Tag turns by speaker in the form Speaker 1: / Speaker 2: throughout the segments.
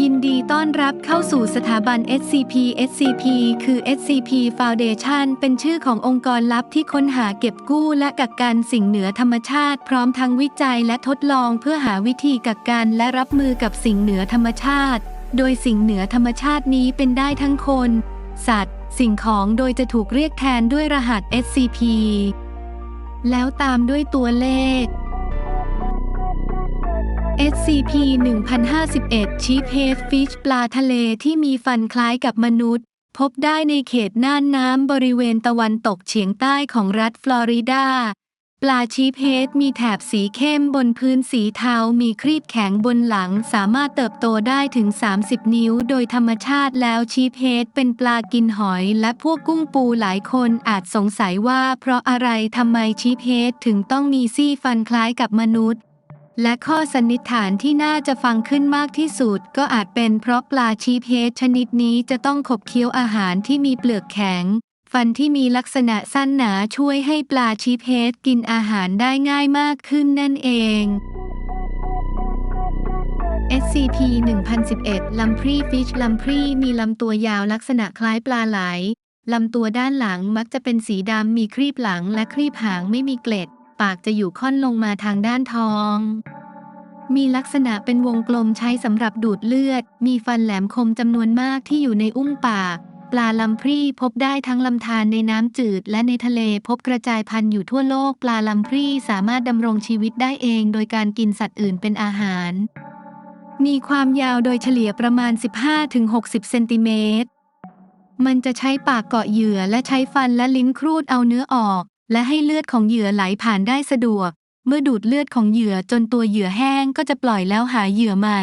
Speaker 1: ยินดีต้อนรับเข้าสู่สถาบัน SCP SCP คือ SCP Foundation เป็นชื่อขององค์กรลับที่ค้นหาเก็บกู้และกักกันสิ่งเหนือธรรมชาติ พร้อมทั้งวิจัยและทดลองเพื่อหาวิธีกักกันและรับมือกับสิ่งเหนือธรรมชาติ โดยสิ่งเหนือธรรมชาตินี้เป็นได้ทั้งคน สัตว์ สิ่งของโดยจะถูกเรียกแทนด้วยรหัส SCP แล้วตามด้วยตัวเลข SCP 1051 Sheephead Fish ปลาทะเลที่มีฟันคล้ายกับมนุษย์ พบได้ในเขตน่านน้ำบริเวณตะวันตกเฉียงใต้ของรัฐฟลอริดา ปลาชีพเฮดมีแถบสีเข้มบนพื้นสีเทา มีครีบแข็งบนหลัง สามารถเติบโตได้ถึง 30 นิ้ว โดยธรรมชาติแล้วชีพเฮดเป็นปลากินหอย และพวกกุ้งปูหลายคนอาจสงสัยว่า เพราะอะไรทำไมชีพเฮดถึงต้องมีซี่ฟันคล้ายกับมนุษย์ และข้อสันนิษฐานที่น่าจะฟังขึ้นมากที่สุด ก็อาจเป็นเพราะปลาชีพเฮดชนิดนี้จะต้องขบเคี้ยวอาหารที่มีเปลือกแข็ง ฟันที่มีลักษณะสั้นหนาช่วยให้ปลาชีพเฮดกินอาหารได้ง่ายมากขึ้นนั่นเอง SCP 1011ลัมพรีฟิชลัมพรีมีลำตัวยาวลักษณะคล้ายปลาไหลลำตัวด้านหลังมักจะเป็นสีดำมีครีบหลังและครีบหางไม่มีเกล็ด ปากจะอยู่ค่อนลงมาทางด้านท้อง มีลักษณะเป็นวงกลมใช้สำหรับดูดเลือด มีฟันแหลมคมจำนวนมากที่อยู่ในอุ้งปาก ปลาลัมพรีพบได้ทั้งลำธารในน้ำจืดและในทะเลพบกระจายพันธุ์อยู่ทั่วโลก ปลาลัมพรีสามารถดำรงชีวิตได้เองโดยการกินสัตว์อื่นเป็นอาหาร มีความยาวโดยเฉลี่ยประมาณ 15-60 เซนติเมตรมันจะใช้ปากเกาะเหยื่อและใช้ฟันและลิ้นครูดเอาเนื้อออก และให้เลือดของเหยื่อไหลผ่านได้สะดวก เมื่อดูดเลือดของเหยื่อจนตัวเหยื่อแห้งก็จะปล่อยแล้วหาเหยื่อใหม่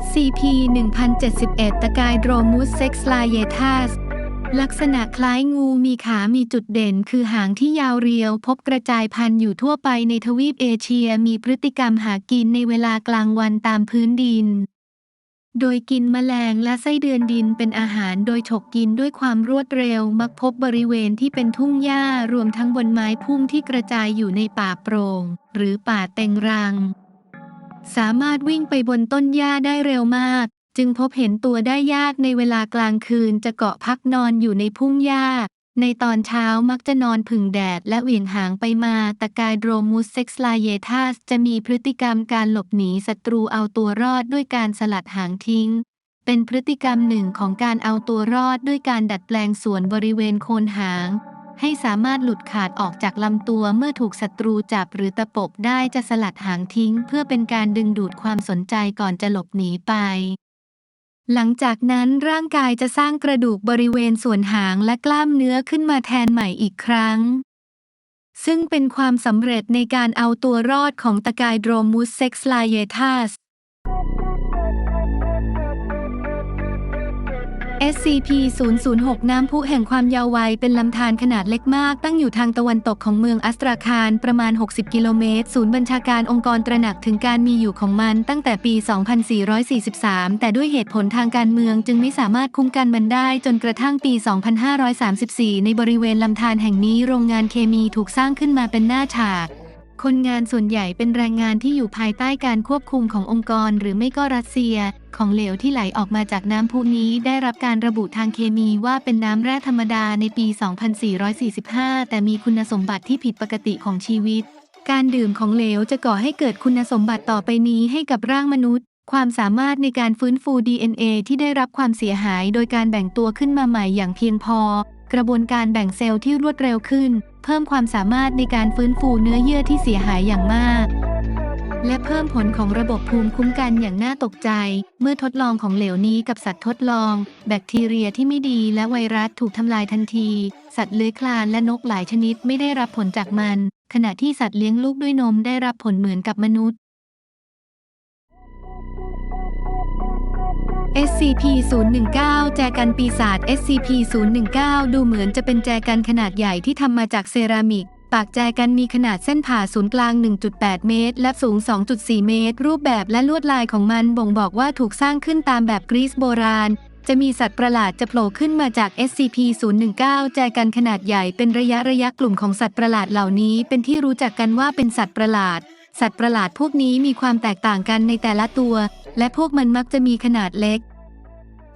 Speaker 1: SCP 1071 ตะกายโดรมุสเซ็กซ์ลาเยทัสลักษณะคล้ายงูมีขามีจุดเด่น คือหางที่ยาวเรียว พบกระจายพันธุ์อยู่ทั่วไปในทวีปเอเชีย มีพฤติกรรมหากินในเวลากลางวันตามพื้นดิน โดยกินแมลงและไส้เดือนดินเป็นอาหารโดยฉกกินด้วยความรวดเร็ว มักพบบริเวณที่เป็นทุ่งหญ้ารวมทั้งบนไม้พุ่มที่กระจายอยู่ในป่าโปร่งหรือป่าเต็งรัง สามารถวิ่งไปบนต้นหญ้าได้เร็วมาก จึงพบเห็นตัวได้ยากในเวลากลางคืนจะเกาะพักนอนอยู่ในพุ่งหญ้า ในตอนเช้ามักจะนอนผึ่งแดดและเหวี่ยงหางไปมา แตะกายโดรมุสเซ็กซ์ลาเยทัสจะมีพฤติกรรมการหลบหนีศัตรูเอาตัวรอดด้วยการสลัดหางทิ้ง เป็นพฤติกรรมหนึ่งของการเอาตัวรอดด้วยการดัดแปลงส่วนบริเวณโคนหาง ให้สามารถหลุดขาดออกจากลำตัวเมื่อถูกศัตรูจับหรือตะปบได้จะสลัดหางทิ้ง เพื่อเป็นการดึงดูดความสนใจก่อนจะหลบหนีไป หลังจากนั้นร่างกายจะสร้างกระดูกบริเวณส่วนหางและกล้ามเนื้อขึ้นมาแทนใหม่อีกครั้ง ซึ่งเป็นความสำเร็จในการเอาตัวรอดของตะกายโดรมุสเซ็กซ์ลาเยทัส SCP-006 น้ำพุแห่งความยาววัยเป็นลำธารขนาดเล็กมาก ตั้งอยู่ทางตะวันตกของเมืองอัสตราคารประมาณ 60 กิโลเมตร ศูนย์บัญชาการองค์กรตระหนักถึงการมีอยู่ของมันตั้งแต่ปี 2443 แต่ด้วยเหตุผลทางการเมืองจึงไม่สามารถคุ้มกันมันได้จนกระทั่งปี 2534 ในบริเวณลำธารแห่งนี้โรงงานเคมีถูกสร้างขึ้นมาเป็นหน้าฉาก คนงานส่วนใหญ่เป็นแรงงานที่อยู่ภายใต้การควบคุมขององค์กรหรือไม่ก็รัสเซีย ของเหลวที่ไหลออกมาจากน้ำพุนี้ได้รับการระบุทางเคมีว่าเป็นน้ำแร่ธรรมดาในปี 2445 แต่มีคุณสมบัติที่ผิดปกติของชีวิต การดื่มของเหลวจะก่อให้เกิดคุณสมบัติต่อไปนี้ให้กับร่างมนุษย์ ความสามารถในการฟื้นฟู DNA ที่ได้รับความเสียหายโดยการแบ่งตัวขึ้นมาใหม่อย่างเพียงพอ กระบวนการแบ่งเซลล์ที่รวดเร็วขึ้น เพิ่มความสามารถในการฟื้นฟูเนื้อเยื่อที่เสียหายอย่างมากและเพิ่มผลของระบบภูมิคุ้มกันอย่างน่าตกใจ เมื่อทดลองของเหลวนี้กับสัตว์ทดลอง แบคทีเรียที่ไม่ดีและไวรัสถูกทำลายทันที สัตว์เลื้อยคลานและนกหลายชนิดไม่ได้รับผลจากมัน ขณะที่สัตว์เลี้ยงลูกด้วยนมได้รับผลเหมือนกับมนุษย์ SCP-019 แจกันปีศาจ SCP-019 ดูเหมือนจะเป็นแจกันขนาดใหญ่ที่ทำมาจากเซรามิก ปากแจกันมีขนาดเส้นผ่าศูนย์กลาง 1.8 เมตร และสูง 2.4 เมตร รูปแบบและลวดลายของมันบ่งบอกว่าถูกสร้างขึ้นตามแบบกรีซโบราณ จะมีสัตว์ประหลาดจะโผล่ขึ้นมาจาก SCP-019 แจกันขนาดใหญ่เป็นระยะระยะกลุ่มของสัตว์ประหลาดเหล่านี้ เป็นที่รู้จักกันว่าเป็นสัตว์ประหลาด สัตว์ประหลาดพวกนี้มีความแตกต่างกันในแต่ละตัว และพวกมันมักจะมีขนาดเล็ก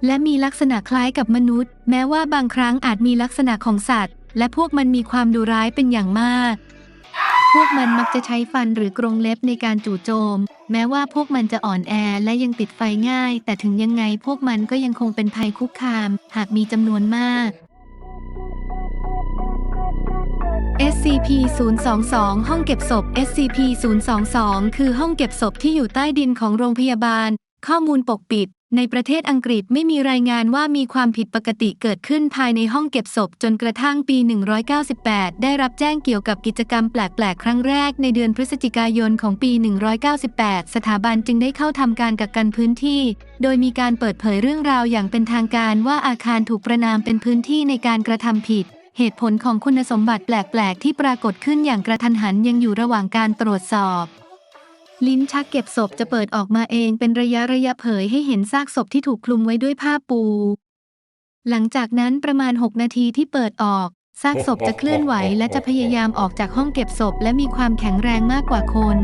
Speaker 1: และมีลักษณะคล้ายกับมนุษย์ แม้ว่าบางครั้งอาจมีลักษณะของสัตว์ และพวกมันมีความดุร้ายเป็นอย่างมาก พวกมันมักจะใช้ฟันหรือกรงเล็บในการจู่โจม แม้ว่าพวกมันจะอ่อนแอและยังติดไฟง่าย แต่ถึงยังไงพวกมันก็ยังคงเป็นภัยคุกคาม หากมีจำนวนมาก SCP-022 ห้องเก็บศพ SCP-022 คือห้องเก็บศพที่อยู่ใต้ดินของโรงพยาบาล ข้อมูลปกปิด ในประเทศอังกฤษไม่มีรายงานว่ามีความผิดปกติเกิดขึ้นภายในห้องเก็บศพจนกระทั่งปี 198 ได้รับแจ้งเกี่ยวกับกิจกรรมแปลก ๆ ครั้งแรกในเดือนพฤศจิกายนของปี 198 สถาบันจึงได้เข้าทำการกักกันพื้นที่ โดยมีการเปิดเผยเรื่องราวอย่างเป็นทางการว่าอาคารถูกประนามเป็นพื้นที่ในการกระทำผิด เหตุผลของคุณสมบัติแปลก ๆ ที่ปรากฏขึ้นอย่างกระทันหันยังอยู่ระหว่างการตรวจสอบ ลิ้นชักเก็บศพจะเปิดออกมาเองเป็นระยะระยะเผยให้เห็นซากศพที่ถูกคลุมไว้ด้วยผ้าปู หลังจากนั้นประมาณ 6 นาทีที่เปิดออกซากศพจะเคลื่อนไหวและจะพยายามออกจากห้องเก็บศพและมีความแข็งแรงมากกว่าคน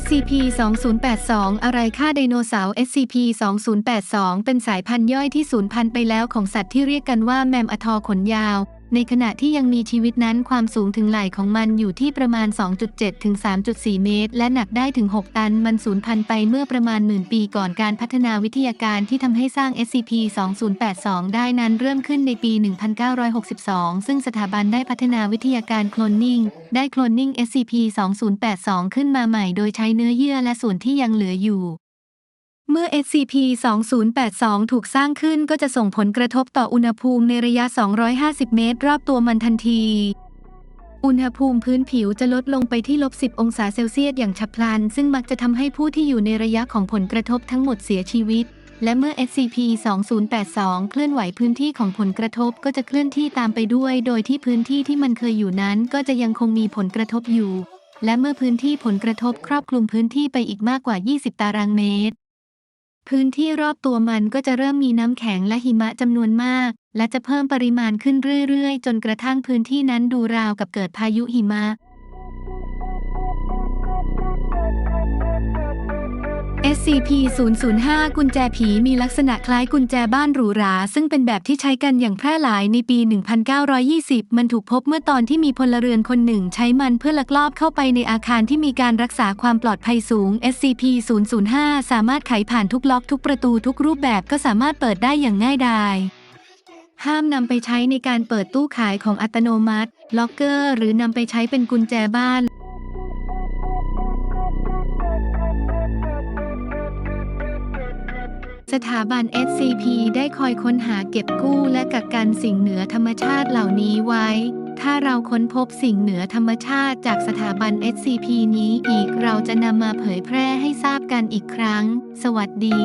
Speaker 1: SCP-2082 อะไรฆ่าไดโนเสาร์ SCP-2082 เป็นสายพันธุ์ย่อยที่สูญพันธุ์ไปแล้วของสัตว์ที่เรียกกันว่าแมมอะทอขนยาว ในขณะที่ยังมีชีวิตนั้นความสูงถึงไหล่ของมันอยู่ที่ประมาณ 2.7 ถึง 3.4 เมตร และหนักได้ถึง 6 ตัน มันสูญพันธุ์ไปเมื่อประมาณหมื่นปีก่อนการพัฒนาวิทยาการที่ทำให้สร้าง SCP-2082 ได้นั้นเริ่มขึ้นในปี 1962 ซึ่งสถาบันได้พัฒนาวิทยาการโคลนนิ่ง ได้โคลนนิ่ง SCP-2082 ขึ้นมาใหม่โดยใช้เนื้อเยื่อและส่วนที่ยังเหลืออยู่ เมื่อ SCP-2082 ถูกสร้างขึ้นก็จะส่งผลกระทบต่ออุณหภูมิในระยะ 250 เมตร รอบตัวมันทันที อุณหภูมิพื้นผิวจะลดลงไปที่ลบ 10 องศาเซลเซียสอย่างฉับพลัน ซึ่งมักจะทำให้ผู้ที่อยู่ในระยะของผลกระทบทั้งหมดเสียชีวิต และเมื่อ SCP-2082 เคลื่อนไหวพื้นที่ของผลกระทบก็จะเคลื่อนที่ตามไปด้วย โดยที่พื้นที่ที่มันเคยอยู่นั้นก็จะยังคงมีผลกระทบอยู่ และเมื่อพื้นที่ผลกระทบครอบคลุมพื้นที่ไปอีกมากกว่า 20 ตารางเมตร พื้นที่รอบตัวมันก็จะเริ่มมีน้ำแข็งและหิมะจำนวนมาก และจะเพิ่มปริมาณขึ้นเรื่อยๆ จนกระทั่งพื้นที่นั้นดูราวกับเกิดพายุหิมะ SCP-005 กุญแจผีมีลักษณะคล้ายกุญแจบ้านหรูหรา ซึ่งเป็นแบบที่ใช้กันอย่างแพร่หลายในปี 1920 มันถูกพบเมื่อตอนที่มีพลเรือนคนหนึ่งใช้มันเพื่อลักลอบเข้าไปในอาคารที่มีการรักษาความปลอดภัยสูง SCP-005 สามารถไขผ่านทุกล็อกทุกประตูทุกรูปแบบก็สามารถเปิดได้อย่างง่ายดายห้ามนำไปใช้ในการเปิดตู้ขายของอัตโนมัติ ล็อกเกอร์ หรือนำไปใช้เป็นกุญแจบ้าน สถาบัน SCP ได้คอยค้นหาเก็บกู้และกักกันสิ่งเหนือธรรมชาติเหล่านี้ไว้ ถ้าเราค้นพบสิ่งเหนือธรรมชาติจากสถาบัน SCP นี้อีกเราจะนำมาเผยแพร่ให้ทราบกันอีกครั้ง สวัสดี